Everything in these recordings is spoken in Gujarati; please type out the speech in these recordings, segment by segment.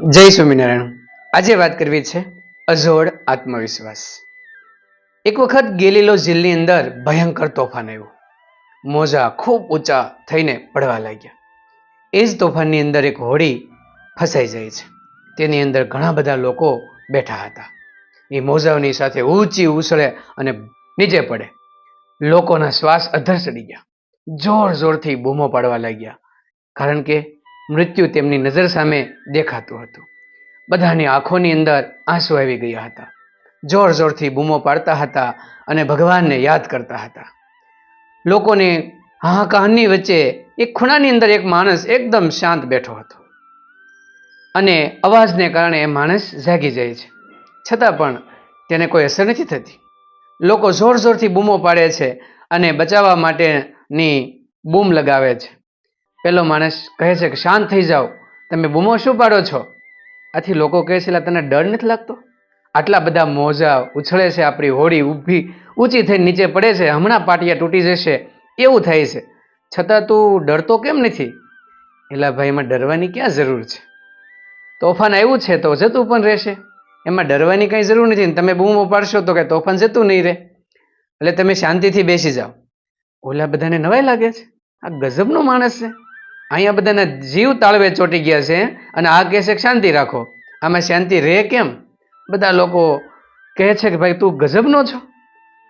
જય સ્વામિનારાયણ. આજે વાત કરવી છે અજોડ આત્મવિશ્વાસ. એક વખત ગેલીલો ઝીલની અંદર ભયંકર તોફાન આવ્યું. મોજા ખૂબ ઊંચા થઈને પડવા લાગ્યા. એ જ તોફાનની અંદર એક હોડી ફસાઈ જાય છે. તેની અંદર ઘણા બધા લોકો બેઠા હતા. એ મોજાઓની સાથે ઊંચી ઉછળે અને નીચે પડે. લોકોના શ્વાસ અધર ચડી ગયા. જોર જોરથી બૂમો પાડવા લાગ્યા. કારણ કે મૃત્યુ તેમની નજર સામે દેખાતું હતું. બધાની આંખોની અંદર આંસુ આવી ગયા હતા. જોર જોરથી બૂમો પાડતા હતા અને ભગવાનને યાદ કરતા હતા. લોકોને હાહાકારની વચ્ચે એક ખૂણાની અંદર એક માણસ એકદમ શાંત બેઠો હતો. અને અવાજને કારણે એ માણસ જાગી જાય છે. છતાં પણ તેને કોઈ અસર નથી થતી. લોકો જોર જોરથી બૂમો પાડે છે અને બચાવવા માટેની બૂમ લગાવે છે. પેલો માણસ કહે છે કે શાંત થઈ જાઓ. તમે બૂમો શું પાડો છો? આથી લોકો કહે છે "લા, તને ડર નથી લાગતો? આટલા બધા મોજા ઉછળે છે આપણી હોડી ઊભી ઊંચી થઈને નીચે પડે છે હમણાં પાટિયા તૂટી જશે એવું થાય છે. છતાં તું ડરતો કેમ નથી? એલા ભાઈ એમાં ડરવાની ક્યાં જરૂર છે? તોફાન આવ્યું છે તો જતું પણ રહેશે. એમાં ડરવાની કંઈ જરૂર નથી. ને તમે બૂમો પાડશો તો કે તોફાન જતું નહીં રહે. એટલે તમે શાંતિથી બેસી જાઓ. ઓલા બધાને નવાઈ લાગે છે? આ ગજબનો માણસ છે. અહીંયા બધાના જીવ તાળવે ચોંટી ગયા છે અને આ કહે છે, શાંતિ રાખો. આમાં શાંતિ રહે કેમ? બધા લોકો કહે છે કે, ભાઈ, તું ગજબનો છો.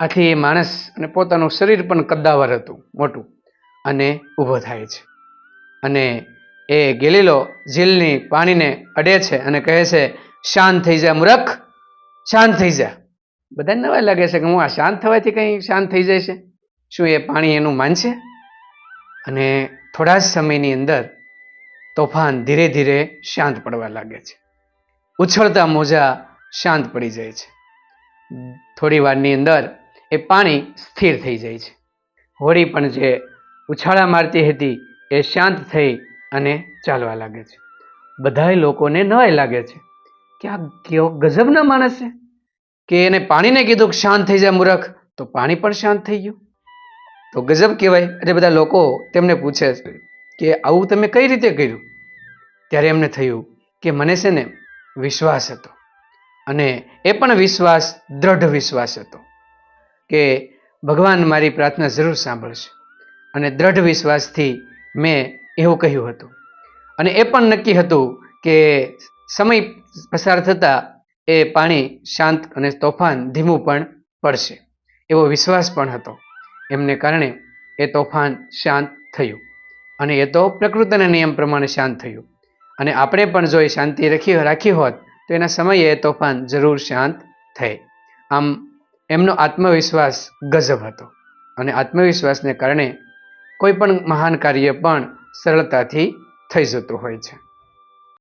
આથી એ માણસ અને પોતાનું શરીર પણ કદ્દાવર હતું, મોટું, અને ઊભો થાય છે. અને એ ગેલીલો ઝીલની પાણીને અડે છે અને કહે છે, શાંત થઈ જા, મૂરખ, શાંત થઈ જા. બધાને નવાઈ લાગે છે કે, હું આ શાંત થવાથી કંઈ શાંત થઈ જાય છે શું એ પાણી એનું માનશે? અને થોડા જ સમયની અંદર તોફાન ધીરે ધીરે શાંત પડવા લાગે છે. ઉછળતા મોજા શાંત પડી જાય છે. થોડી વારની અંદર એ પાણી સ્થિર થઈ જાય છે. હોડી પણ જે ઉછાળા મારતી હતી એ શાંત થઈ અને ચાલવા લાગે છે. બધાય લોકોને નવાઈ લાગે છે કે આ કેવો ગજબના માણસ છે? કે એને પાણીને કીધું કે શાંત થઈ જાય મૂરખ, તો પાણી પણ શાંત થઈ ગયું? તો ગજબ કહેવાય. એટલે બધા લોકો તેમને પૂછે કે આવું તમે કઈ રીતે કર્યું? ત્યારે એમને થયું કે મને છે ને વિશ્વાસ હતો. અને એ પણ વિશ્વાસ, દ્રઢ વિશ્વાસ હતો કે ભગવાન મારી પ્રાર્થના જરૂર સાંભળશે. અને દ્રઢ વિશ્વાસથી મેં એવું કહ્યું હતું. અને એ પણ નક્કી હતું કે સમય પસાર થતાં એ પાણી શાંત અને તોફાન ધીમું પણ પડશે. એવો વિશ્વાસ પણ હતો. એમને કારણે એ તોફાન શાંત થયું અને એ તો પ્રકૃતિના નિયમ પ્રમાણે શાંત થયું. અને આપણે પણ જો એ શાંતિ રાખી રાખી હોત, તો એના સમયે એ તોફાન જરૂર શાંત થાય આમ, એમનો આત્મવિશ્વાસ ગજબ હતો. અને આત્મવિશ્વાસને કારણે કોઈ પણ મહાન કાર્ય પણ સરળતાથી થઈ જતું હોય છે.